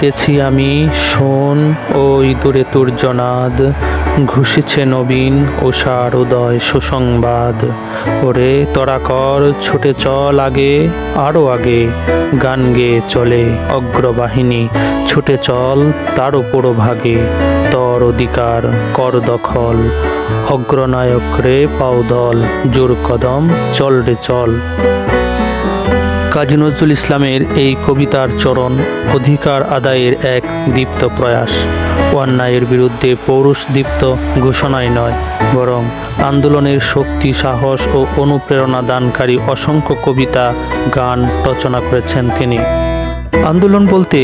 শুনিতেছি আমি, শোন ও দূরে তোর জনাদ। ঘুষিছে নবীন ওষার উদয় সুসংবাদ। ওরে তোরা কর, ছুটে চল আগে, আরও আগে। গান গেয়ে চলে অগ্রবাহিনী, ছুটে চল তার উপর ভাগে তর অধিকার, কর দখল, অগ্রনায়ক রে পাও দল জোর কদম, চল রে চল। কাজী নজরুল ইসলামের এই কবিতার চরণ অধিকার আদায়ের এক দীপ্ত প্রয়াস। অন্যায়ের বিরুদ্ধে পৌরুষ দীপ্ত ঘোষণাই নয়, বরং আন্দোলনের শক্তি, সাহস ও অনুপ্রেরণা দানকারী অসংখ্য কবিতা, গান রচনা করেছেন তিনি। আন্দোলন বলতে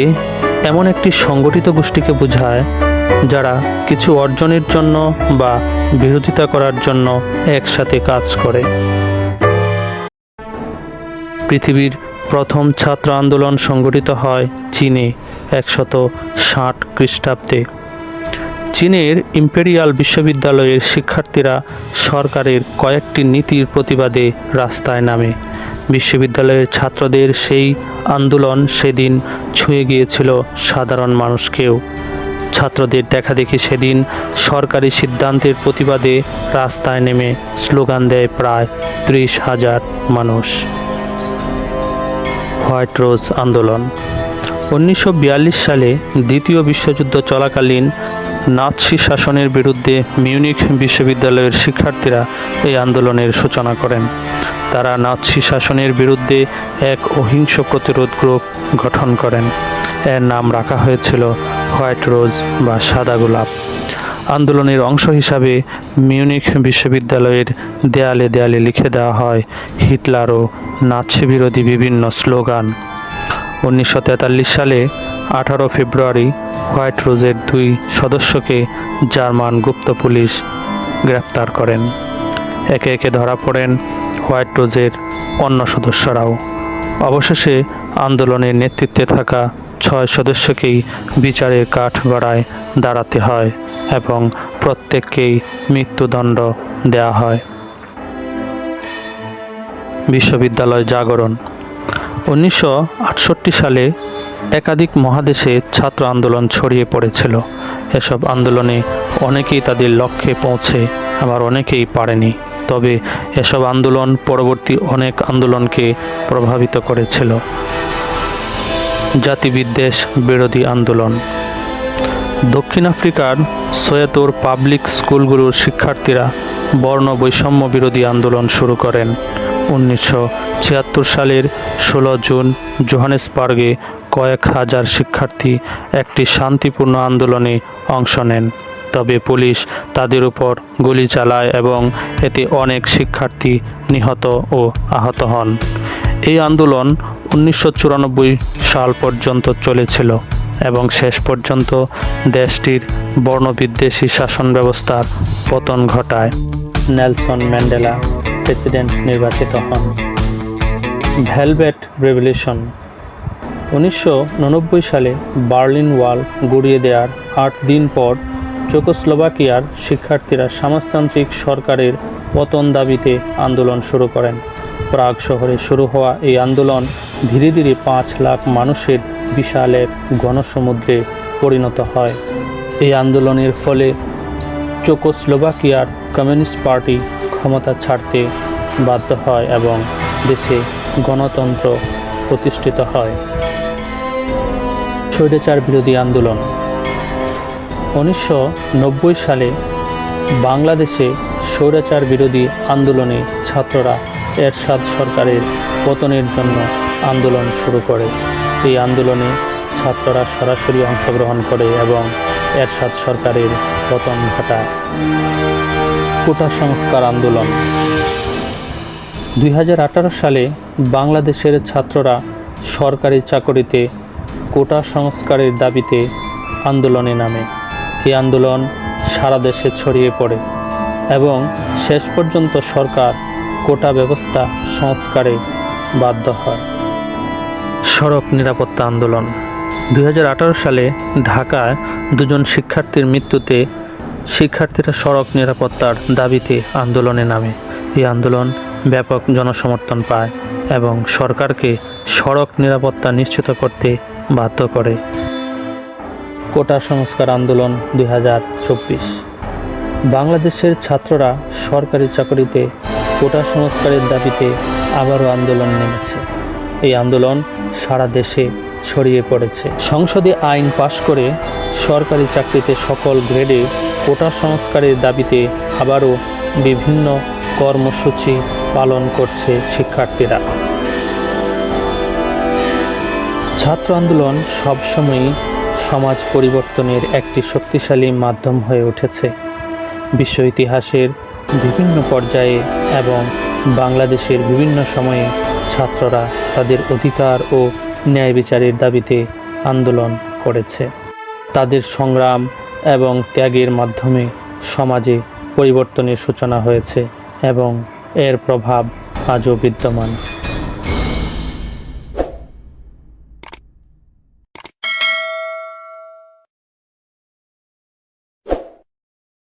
এমন একটি সংগঠিত গোষ্ঠীকে বোঝায়, যারা কিছু অর্জনের জন্য বা বিরোধিতা করার জন্য একসাথে কাজ করে। পৃথিবীর প্রথম ছাত্র আন্দোলন সংগঠিত হয় চীনে একশত ষাট খ্রিস্টাব্দে। চীনের ইম্পেরিয়াল বিশ্ববিদ্যালয়ের শিক্ষার্থীরা সরকারের কয়েকটি নীতির প্রতিবাদে রাস্তায় নামে। বিশ্ববিদ্যালয়ের ছাত্রদের সেই আন্দোলন সেদিন ছুঁয়ে গিয়েছিল সাধারণ মানুষকেও। ছাত্রদের দেখাদেখি সেদিন সরকারি সিদ্ধান্তের প্রতিবাদে রাস্তায় নেমে স্লোগান দেয় প্রায় ত্রিশ হাজার মানুষ। হোয়াইট রোজ আন্দোলন। উনিশশো বিয়াল্লিশ সালে দ্বিতীয় বিশ্বযুদ্ধ চলাকালীন নাৎসি শাসনের বিরুদ্ধে মিউনিখ বিশ্ববিদ্যালয়ের শিক্ষার্থীরা এই আন্দোলনের সূচনা করেন। তারা নাৎসি শাসনের বিরুদ্ধে এক অহিংস প্রতিরোধ গ্রুপ গঠন করেন। এর নাম রাখা হয়েছিল হোয়াইট রোজ বা সাদা গোলাপ। আন্দোলনের অংশ হিসাবে মিউনিখ বিশ্ববিদ্যালয়ের দেয়ালে দেয়ালে লিখে দেওয়া হয়, হিটলার ও বিরোধী বিভিন্ন স্লোগান। উনিশশো তেতাল্লিশ সালে আঠারো ফেব্রুয়ারি হোয়াইট রোজের দুই সদস্যকে জার্মান গুপ্ত পুলিশ গ্রেপ্তার করেন। একে একে ধরা পড়েন হোয়াইট রোজের অন্য সদস্যরাও। অবশেষে আন্দোলনের নেতৃত্বে থাকা ছয় সদস্যকেই বিচারের কাঠ গড়ায় দাঁড়াতে হয় এবং প্রত্যেককেই মৃত্যুদণ্ড দেওয়া হয়। বিশ্ববিদ্যালয় জাগরণ। উনিশশো আটষট্টি সালে একাধিক মহাদেশে ছাত্র আন্দোলন ছড়িয়ে পড়েছিল। এসব আন্দোলনে অনেকেই তাদের লক্ষ্যে পৌঁছে, আবার অনেকেই পারেনি। তবে এসব আন্দোলন পরবর্তী অনেক আন্দোলনকে প্রভাবিত করেছিল। জাতিবিদ্বেষ বিরোধী আন্দোলন। দক্ষিণ আফ্রিকার সৈয়দুর পাবলিক স্কুলগুলোর শিক্ষার্থীরা বর্ণ বৈষম্য বিরোধী আন্দোলন শুরু করেন। উনিশশো ছিয়াত্তর সালের ষোলো জুন জোহানেসবার্গে কয়েক হাজার শিক্ষার্থী একটি শান্তিপূর্ণ আন্দোলনে অংশ নেন। তবে পুলিশ তাদের উপর গুলি চালায় এবং এতে অনেক শিক্ষার্থী নিহত ও আহত হন। এই আন্দোলন উনিশশো চুরানব্বই সাল পর্যন্ত চলেছিল এবং শেষ পর্যন্ত দেশটির বর্ণবিদ্বেষী শাসন ব্যবস্থার পতন ঘটায়। নেলসন ম্যান্ডেলা প্রেসিডেন্ট নির্বাচিত হন। ভেলভেট রেভলিউশন উনিশশো উননব্বই সালে বার্লিন ওয়াল গুড়িয়ে দেওয়ার আট দিন পর চেকোস্লোভাকিয়ার শিক্ষার্থীরা সমাজতান্ত্রিক সরকারের পতন দাবিতে আন্দোলন শুরু করেন। প্রাগ শহরে শুরু হওয়া এই আন্দোলন ধীরে ধীরে পাঁচ লাখ মানুষের বিশাল এক গণসমুদ্রে পরিণত হয়। এই আন্দোলনের ফলে চেকোস্লোভাকিয়ার কমিউনিস্ট পার্টি ক্ষমতা ছাড়তে বাধ্য হয় এবং দেশে গণতন্ত্র প্রতিষ্ঠিত হয়। স্বৈরাচার বিরোধী আন্দোলন। উনিশশো নব্বই সালে বাংলাদেশে স্বৈরাচার বিরোধী আন্দোলনে ছাত্ররা এরশাদ সরকারের পতনের জন্য আন্দোলন শুরু করে। এই আন্দোলনে ছাত্ররা সরাসরি অংশগ্রহণ করে এবং এরশাদ সরকারের পতন ঘটায়। কোটা সংস্কার আন্দোলন। দুই হাজার আঠারো সালে বাংলাদেশের ছাত্ররা সরকারি চাকরিতে কোটা সংস্কারের দাবিতে আন্দোলনে নামে। এই আন্দোলন সারা দেশে ছড়িয়ে পড়ে এবং শেষ পর্যন্ত সরকার কোটা ব্যবস্থা সংস্কারে বাধ্য হয়। সড়ক নিরাপত্তা আন্দোলন। দুই হাজার আঠারো সালে ঢাকায় দুজন শিক্ষার্থীর মৃত্যুতে শিক্ষার্থীরা সড়ক নিরাপত্তার দাবিতে আন্দোলনে নামে। এই আন্দোলন ব্যাপক জনসমর্থন পায় এবং সরকারকে সড়ক নিরাপত্তা নিশ্চিত করতে বাধ্য করে। কোটা সংস্কার আন্দোলন দুই হাজার চব্বিশ। বাংলাদেশের ছাত্ররা সরকারি চাকরিতে কোটা সংস্কারের দাবিতে আবারও আন্দোলন নেমেছে। এই আন্দোলন সারা দেশে ছড়িয়ে পড়েছে। সংসদে আইন পাশ করে সরকারি চাকরিতে সকল গ্রেডে কোটা সংস্কারের দাবিতে আবারও বিভিন্ন কর্মসূচি পালন করছে শিক্ষার্থীরা। ছাত্র আন্দোলন সবসময়ই সমাজ পরিবর্তনের একটি শক্তিশালী মাধ্যম হয়ে উঠেছে। বিশ্ব ইতিহাসের বিভিন্ন পর্যায়ে এবং বাংলাদেশের বিভিন্ন সময়ে ছাত্ররা তাদের অধিকার ও ন্যায় বিচারের দাবিতে আন্দোলন করেছে। তাদের সংগ্রাম এবং ত্যাগের মাধ্যমে সমাজে পরিবর্তনের সূচনা হয়েছে এবং এর প্রভাব আজও বিদ্যমান।